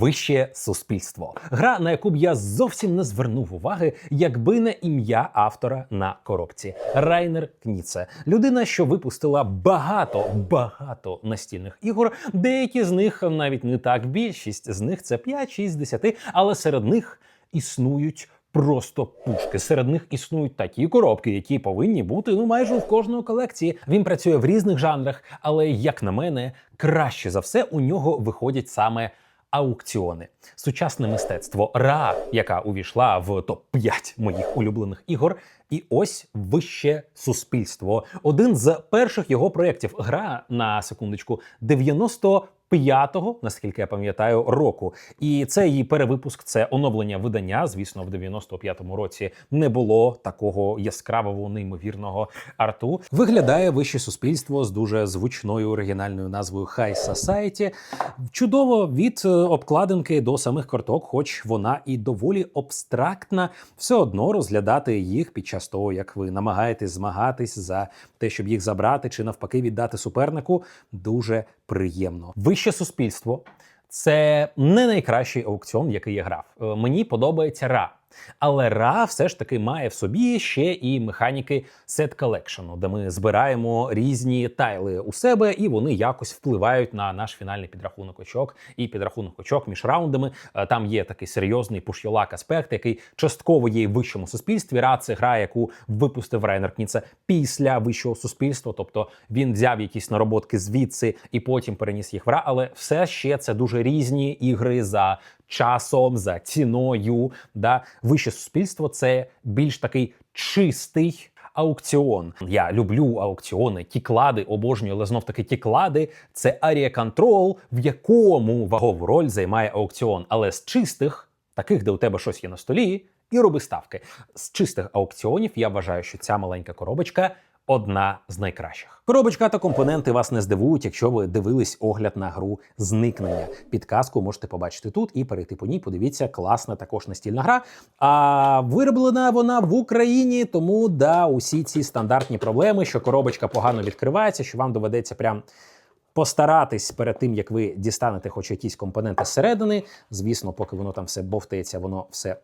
Вище суспільство. Гра, на яку б я зовсім не звернув уваги, якби не ім'я автора на коробці. Райнер Кніце. Людина, що випустила багато, багато настільних ігор. Деякі з них навіть не так. Більшість з них це 5-6 з 10, але серед них існують. Просто пушки. Серед них існують такі коробки, які повинні бути ну майже в кожної колекції. Він працює в різних жанрах, але як на мене, краще за все у нього виходять саме аукціони. Сучасне мистецтво Ра, яка увійшла в топ 5 моїх улюблених ігор. І ось вище суспільство. Один з перших його проєктів. Гра на секундочку 95-го, наскільки я пам'ятаю, року. І це її перевипуск, це оновлення видання. Звісно, в 95-му році не було такого яскравого, неймовірного арту. Виглядає вище суспільство з дуже звучною оригінальною назвою High Society. Чудово від е, обкладинки до самих карток, хоч вона і доволі абстрактна, все одно розглядати їх під час того, як ви намагаєтесь змагатись за те, щоб їх забрати, чи навпаки віддати супернику, дуже приємно. Вище суспільство це не найкращий аукціон, який я грав. Е, Мені подобається Ра. Але Ра все ж таки має в собі ще і механіки сет колекшену, де ми збираємо різні тайли у себе, і вони якось впливають на наш фінальний підрахунок очок і підрахунок очок між раундами. Е, Там є такий серйозний пушйолак аспект, який частково є в вищому суспільстві. Ра це гра, яку випустив Райнер Кніце після вищого суспільства. Тобто він взяв якісь нароботки звідси і потім переніс їх в Ра. Але все ще це дуже різні ігри за часом, за ціною. Да? Вище суспільство це більш такий чистий. Аукціон. Я люблю аукціони, тіклади, обожнюю, але знов таки тіклади це арія контрол, в якому вагову роль займає аукціон. Але з чистих, таких, де у тебе щось є на столі, і роби ставки. З чистих аукціонів я вважаю, що ця маленька коробочка одна з найкращих. Коробочка та компоненти вас не здивують, якщо ви дивились огляд на гру зникнення. Підказку можете побачити тут і перейти по ній. Подивіться, класна також настільна гра. А вироблена вона в Україні, тому да, усі ці стандартні проблеми, що коробочка погано відкривається, що вам доведеться прям. Постаратись перед тим, як ви дістанете хоч якісь компоненти зсередини. Звісно, поки воно там все бовтається, воно все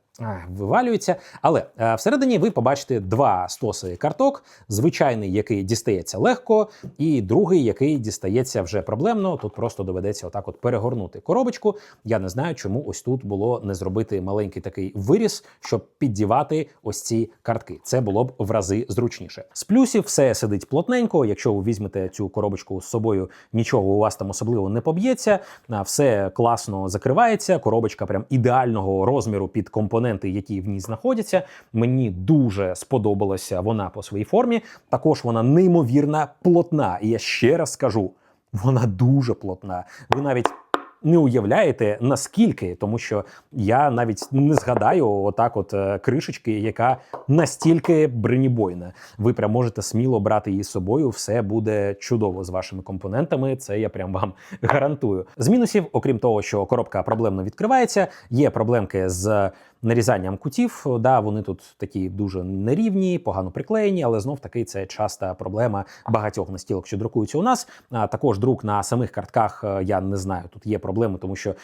вивалюється. Але е, всередині ви побачите два стоси карток: звичайний, який дістається легко, і другий, який дістається вже проблемно. Тут просто доведеться отак от перегорнути коробочку. Я не знаю, чому ось тут було не зробити маленький такий виріс, щоб піддівати ось ці картки. Це було б в рази зручніше. З плюсів все сидить плотненько. Якщо ви візьмете цю коробочку з собою, нічого у вас там особливо не поб'ється. Все класно закривається. Коробочка прям ідеального розміру під компоненти, які в ній знаходяться. Мені дуже сподобалася вона по своїй формі. Також вона неймовірна плотна. І я ще раз скажу, вона дуже плотна. Ви навіть. Не уявляєте наскільки, тому що я навіть не згадаю отак, от е, кришечки, яка настільки бронебойна. Ви прям можете сміло брати її з собою. Все буде чудово з вашими компонентами. Це я прям вам гарантую. З мінусів, окрім того, що коробка проблемно відкривається, є проблемки з нарізанням кутів. Да, вони тут такі дуже нерівні, погано приклеєні, але знов таки це часта проблема багатьох настілок, що друкуються у нас. А також друк на самих картках е, я не знаю. Тут є проблеми, тому що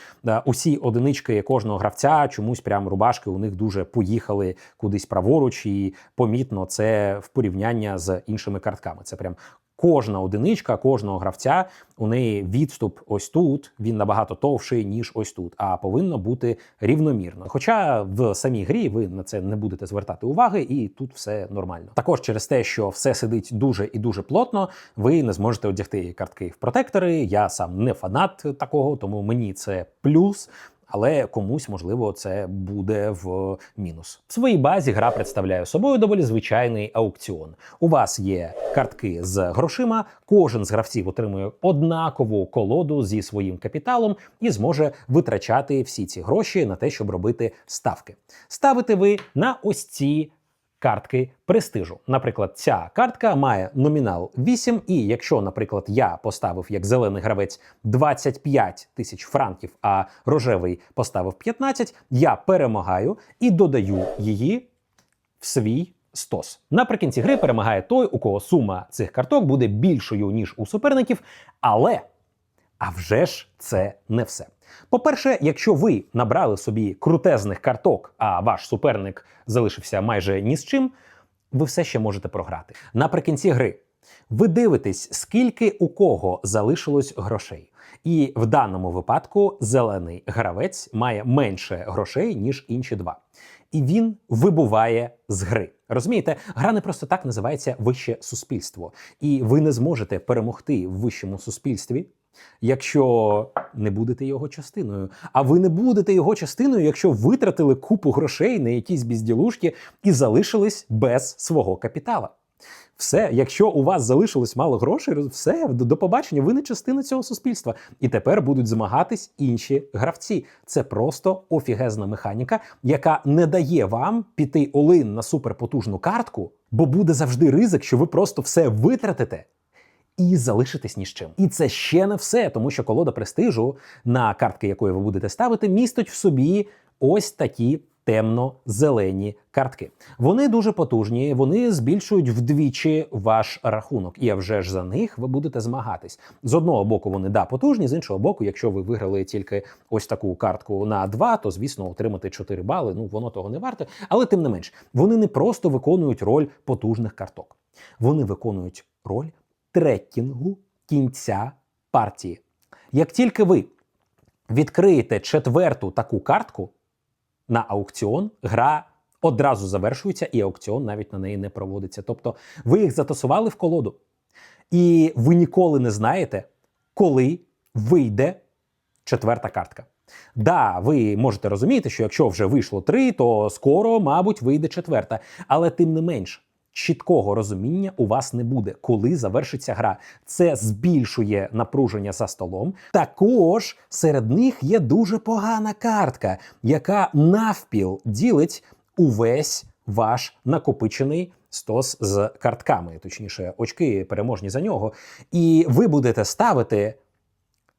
усі одинички кожного гравця чомусь прям рубашки у них дуже поїхали кудись праворуч, і помітно це в порівняння з іншими картками. Це прям. Кожна одиничка, кожного гравця у неї відступ ось тут. Він набагато товший ніж ось тут, а повинно бути рівномірно. Хоча в самій грі ви на це не будете звертати уваги, і тут все нормально. Також через те, що все сидить дуже і дуже плотно, ви не зможете одягти картки в протектори. Я сам не фанат такого, тому мені це плюс. Але комусь, можливо, це буде в мінус. В своїй базі гра представляє собою доволі звичайний аукціон. У вас є картки з грошима, кожен з гравців отримує однакову колоду зі своїм капіталом і зможе витрачати всі ці гроші на те, щоб робити ставки. Ставите ви на ось ці картки престижу. Наприклад, ця картка має номінал 8, і якщо, наприклад, я поставив як зелений гравець 25 тисяч франків, а рожевий поставив 15, я перемагаю і додаю її в свій. Стос наприкінці гри перемагає той, у кого сума цих карток буде більшою ніж у суперників, але А вже ж це не все. По-перше, якщо ви набрали собі крутезних карток, а ваш суперник залишився майже ні з чим, ви все ще можете програти. Наприкінці гри ви дивитесь, скільки у кого залишилось грошей. І в даному випадку зелений гравець має менше грошей, ніж інші два. І він вибуває з гри. Розумієте, гра не просто так називається вище суспільство. І ви не зможете перемогти в вищому суспільстві, якщо не будете його частиною. А ви не будете його частиною, якщо витратили купу грошей на якісь безділушки і залишились без свого капітала. Все, якщо у вас залишилось мало грошей, все до побачення. Ви не частина цього суспільства. І тепер будуть змагатись інші гравці. Це просто офігезна механіка, яка не дає вам піти олин на суперпотужну картку, бо буде завжди ризик, що ви просто все витратите. І залишитись ні з чим. І це ще не все, тому що колода престижу, на картки якої ви будете ставити, містить в собі ось такі темно-зелені картки. Вони дуже потужні, вони збільшують вдвічі ваш рахунок. І вже ж за них ви будете змагатись. З одного боку, вони да потужні, з іншого боку, якщо ви виграли тільки ось таку картку на 2, то звісно отримати 4 бали. Ну воно того не варте. Але тим не менш, вони не просто виконують роль потужних карток, вони виконують роль трекінгу кінця партії. Як тільки ви відкриєте четверту таку картку на аукціон, гра одразу завершується, і аукціон навіть на неї не проводиться. Тобто ви їх затасували в колоду, і ви ніколи не знаєте, коли вийде четверта картка. Да, ви можете розуміти, що якщо вже вийшло три, то скоро, мабуть, вийде четверта. Але тим не менш, чіткого розуміння у вас не буде, коли завершиться гра. Це збільшує напруження за столом. Також серед них є дуже погана картка, яка навпіл ділить увесь ваш накопичений. Стос з картками, точніше, очки переможні за нього. І ви будете ставити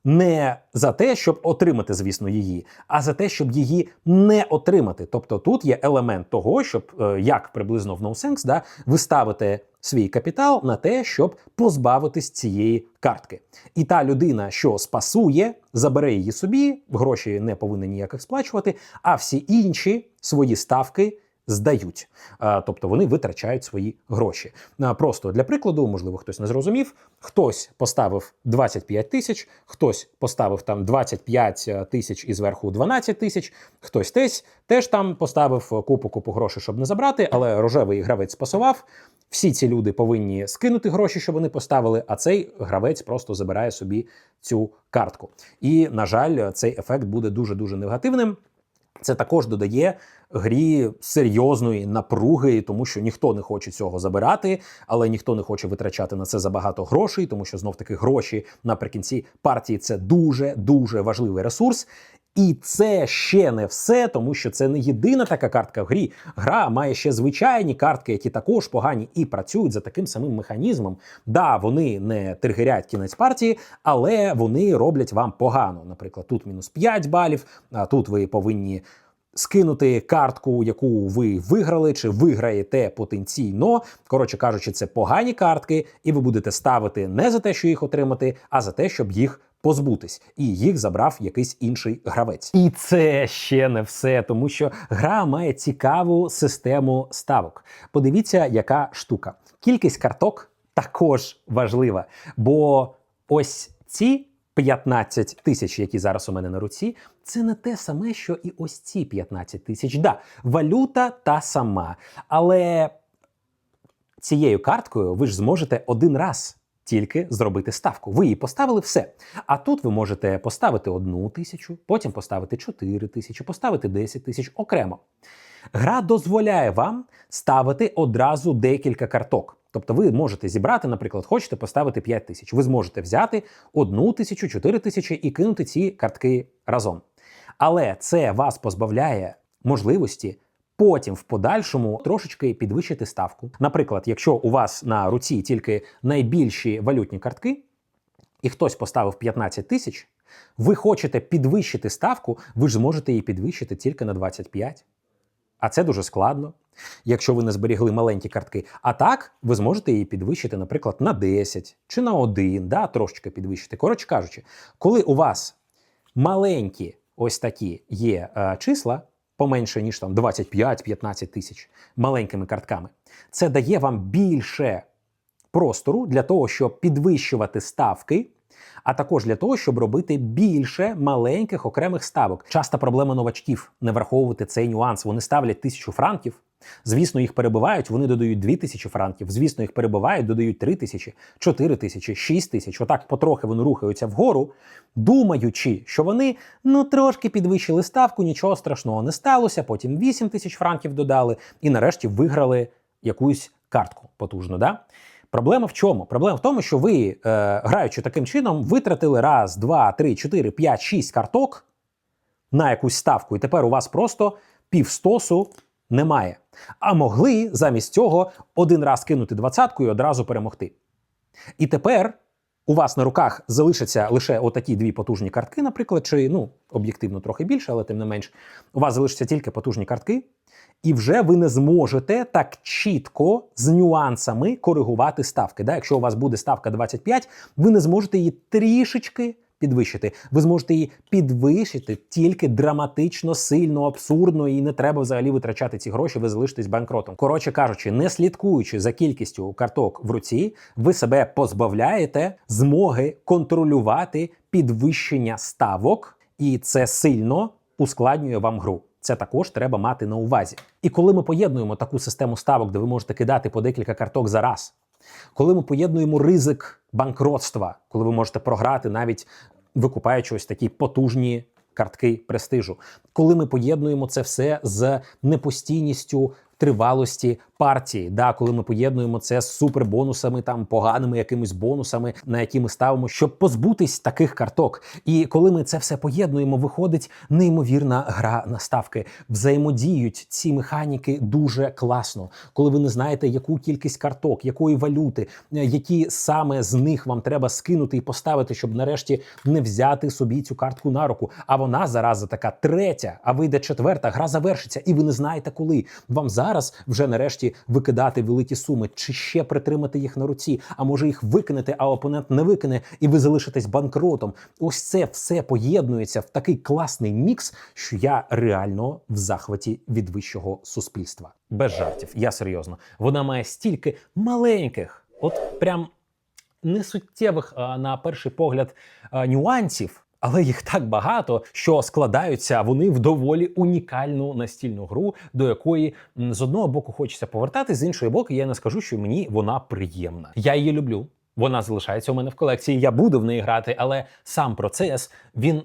не за те, щоб отримати, звісно, її, а за те, щоб її не отримати. Тобто тут є елемент того, щоб е, як приблизно в NoSense, да, ви ставите свій капітал на те, щоб позбавитись цієї картки. І та людина, що спасує, забере її собі, гроші не повинен ніяких сплачувати, а всі інші свої ставки. Здають, Е, тобто вони витрачають свої гроші. Е, Просто для прикладу, можливо, хтось не зрозумів. Хтось поставив 25 тисяч, хтось поставив там 25 тисяч і зверху 12 тисяч, хтось теж, теж там поставив купу купу грошей, щоб не забрати, але рожевий гравець спасував. Всі ці люди повинні скинути гроші, що вони поставили, а цей гравець просто забирає собі цю картку. І, на жаль, цей ефект буде дуже дуже негативним. Це також додає грі серйозної напруги, тому що ніхто не хоче цього забирати, але ніхто не хоче витрачати на це забагато грошей, тому що знов таки гроші наприкінці партії це дуже дуже важливий ресурс. І це ще не все, тому що це не єдина така картка в грі. Гра має ще звичайні картки, які також погані і працюють за таким самим механізмом. Да, вони не тригерять кінець партії, але вони роблять вам погано. Наприклад, тут мінус 5 балів, а тут ви повинні. Скинути картку, яку ви виграли, чи виграєте потенційно. Коротше кажучи, це погані картки, і ви будете ставити не за те, що їх отримати, а за те, щоб їх позбутись, і їх забрав якийсь інший гравець. І це ще не все, тому що гра має цікаву систему ставок. Подивіться, яка штука. Кількість карток також важлива, бо ось ці 15 тисяч, які зараз у мене на руці, це не те саме, що і ось ці 15 тисяч. Да, валюта та сама, але цією карткою ви ж зможете один раз тільки зробити ставку. Ви її поставили все. А тут ви можете поставити одну тисячу, потім поставити 4 тисячі, поставити 10 тисяч окремо. Гра дозволяє вам ставити одразу декілька карток. Тобто ви можете зібрати, наприклад, хочете поставити 5 тисяч. Ви зможете взяти одну тисячу, 4 тисячі і кинути ці картки разом. Але це вас позбавляє можливості потім в подальшому трошечки підвищити ставку. Наприклад, якщо у вас на руці тільки найбільші валютні картки, і хтось поставив 15 тисяч, ви хочете підвищити ставку, ви ж зможете її підвищити тільки на 25. А це дуже складно, якщо ви не зберігли маленькі картки. А так ви зможете її підвищити, наприклад, на 10 чи на 1, да, трошечки підвищити. Коротше кажучи, коли у вас маленькі ось такі є е, числа, поменше, ніж там 25-15 тисяч маленькими картками, це дає вам більше простору для того, щоб підвищувати ставки. А також для того, щоб робити більше маленьких окремих ставок. Часта проблема новачків не враховувати цей нюанс. Вони ставлять тисячу франків. Звісно, їх перебивають, вони додають дві тисячі франків. Звісно, їх перебивають, додають три тисячі, чотири тисячі, шість тисяч. Отак потрохи вони рухаються вгору, думаючи, що вони ну трошки підвищили ставку, нічого страшного не сталося. Потім вісім тисяч франків додали і нарешті виграли якусь картку потужну. Да? Проблема в чому? Проблема в тому, що ви, е, граючи таким чином, витратили раз, два, три, чотири, п'ять, шість карток на якусь ставку, і тепер у вас просто півстосу немає. А могли замість цього один раз кинути двадцятку і одразу перемогти. І тепер у вас на руках залишаться лише отакі дві потужні картки, наприклад, чи ну, об'єктивно трохи більше, але тим не менш, у вас залишаться тільки потужні картки, і вже ви не зможете так чітко з нюансами коригувати ставки. Да? Якщо у вас буде ставка 25, ви не зможете її трішечки підвищити. Ви зможете її підвищити тільки драматично, сильно, абсурдно, і не треба взагалі витрачати ці гроші, ви залишитесь банкротом. Коротше кажучи, не слідкуючи за кількістю карток в руці, ви себе позбавляєте змоги контролювати підвищення ставок, і це сильно ускладнює вам гру. Це також треба мати на увазі. І коли ми поєднуємо таку систему ставок, де ви можете кидати по декілька карток за раз, коли ми поєднуємо ризик банкротства, коли ви можете програти, навіть викупаючи ось такі потужні картки престижу, коли ми поєднуємо це все з непостійністю тривалості партії, да, коли ми поєднуємо це з супербонусами, там поганими якимись бонусами, на які ми ставимо, щоб позбутись таких карток. І коли ми це все поєднуємо, виходить неймовірна гра на ставки. Взаємодіють ці механіки дуже класно, коли ви не знаєте, яку кількість карток, якої валюти, е, які саме з них вам треба скинути і поставити, щоб нарешті не взяти собі цю картку на руку. А вона зараза така третя, а вийде четверта, гра завершиться, і ви не знаєте коли. Вам зараз вже нарешті викидати великі суми, чи ще притримати їх на руці, а може їх викинете, а опонент не викине, і ви залишитесь банкротом. Ось це все поєднується в такий класний мікс, що я реально в захваті від вищого суспільства. Без жартів, я серйозно. Вона має стільки маленьких, от прям несуттєвих на перший погляд нюансів. Але їх так багато, що складаються вони в доволі унікальну настільну гру, до якої з одного боку хочеться повертати, з іншої боку, я не скажу, що мені вона приємна. Я її люблю. Вона залишається у мене в колекції. Я буду в неї грати, але сам процес він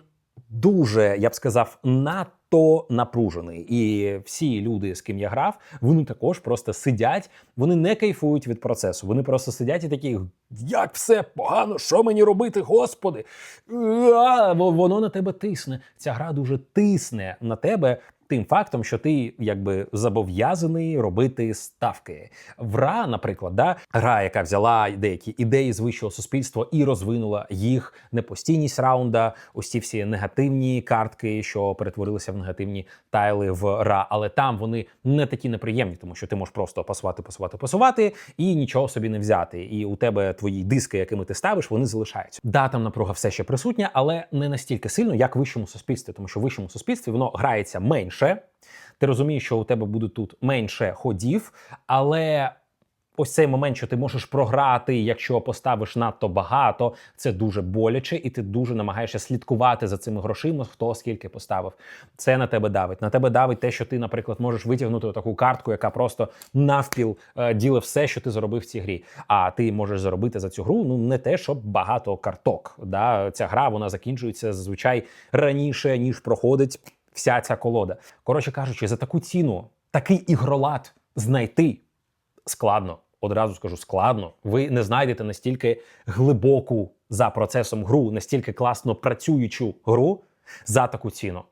дуже, я б сказав, надто напружений. І всі люди, з ким я грав, вони також просто сидять, вони не кайфують від процесу. Вони просто сидять і такі: як все погано, що мені робити, господи? Воно на тебе тисне. Ця гра дуже тисне на тебе. Тим фактом, що ти якби зобов'язаний робити ставки. Вра, наприклад, да, гра, яка взяла деякі ідеї з вищого суспільства і розвинула їх непостійність раунда, ось ці всі негативні картки, що перетворилися в негативні тайли в ра. Але там вони не такі неприємні, тому що ти можеш просто пасувати, пасувати, пасувати і нічого собі не взяти. І у тебе твої диски, якими ти ставиш, вони залишаються. Да, там напруга все ще присутня, але не настільки сильно, як в вищому суспільстві, тому що в вищому суспільстві воно грається менше. Ти розумієш, що у тебе буде тут менше ходів, але ось цей момент, що ти можеш програти, якщо поставиш надто багато, це дуже боляче, і ти дуже намагаєшся слідкувати за цими грошима, хто скільки поставив. Це на тебе давить. На тебе давить те, що ти, наприклад, можеш витягнути таку картку, яка просто навпіл е, ділить все, що ти заробив в цій грі. А ти можеш заробити за цю гру ну не те, щоб багато карток. Да? Ця гра вона закінчується зазвичай раніше, ніж проходить вся ця колода. Коротше кажучи, за таку ціну такий ігролад знайти складно. Одразу скажу складно. Ви не знайдете настільки глибоку за процесом гру, настільки класно працюючу гру за таку ціну.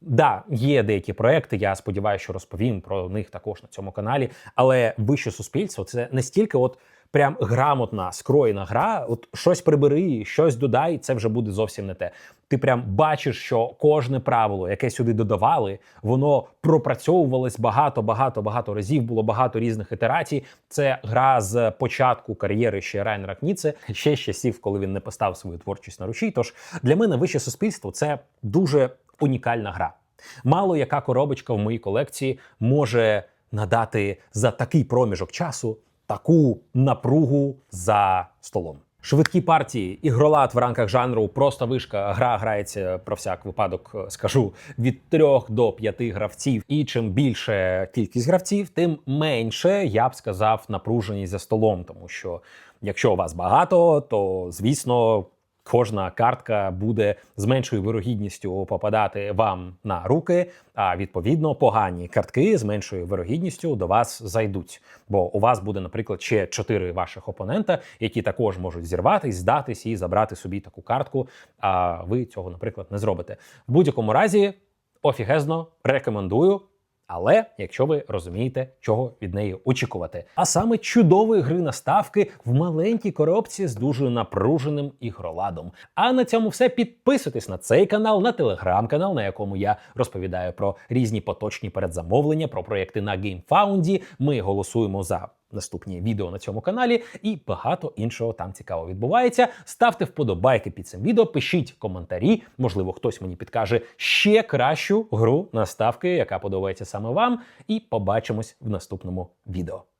Да, є деякі проекти, я сподіваюся, що розповім про них також на цьому каналі. Але вище суспільство це настільки от прям грамотна скроєна гра. От щось прибери, щось додай, це вже буде зовсім не те. Ти прям бачиш, що кожне правило, яке сюди додавали, воно пропрацьовувалось багато, багато, багато разів. Було багато різних ітерацій. Це гра з початку кар'єри ще Райнера Кніце, ще з часів, коли він не постав свою творчість на ручій. Тож для мене вище суспільство це дуже унікальна гра. Мало яка коробочка в моїй колекції може надати за такий проміжок часу таку напругу за столом. Швидкі партії, ігролад в рамках жанру просто вишка. Гра грається про всяк випадок, е, скажу від трьох до п'яти гравців. І чим більше кількість гравців, тим менше я б сказав напруженість за столом. Тому що якщо вас багато, то звісно. Кожна картка буде з меншою вирогідністю попадати вам на руки, а відповідно погані картки з меншою вирогідністю до вас зайдуть. Бо у вас буде, наприклад, ще чотири ваших опонента, які також можуть зірватись, здатись і забрати собі таку картку. А ви цього, наприклад, не зробите. В будь-якому разі офігезно рекомендую. Але якщо ви розумієте, чого від неї очікувати, а саме чудової гри на ставки в маленькій коробці з дуже напруженим ігроладом. А на цьому все підписуйтесь на цей канал, на телеграм-канал, на якому я розповідаю про різні поточні передзамовлення, про проекти на GameFound. Ми голосуємо за наступні відео на цьому каналі, і багато іншого там цікаво відбувається. Ставте вподобайки під цим відео, пишіть коментарі. Можливо, хтось мені підкаже ще кращу гру на ставки, яка подобається саме вам. І побачимось в наступному відео.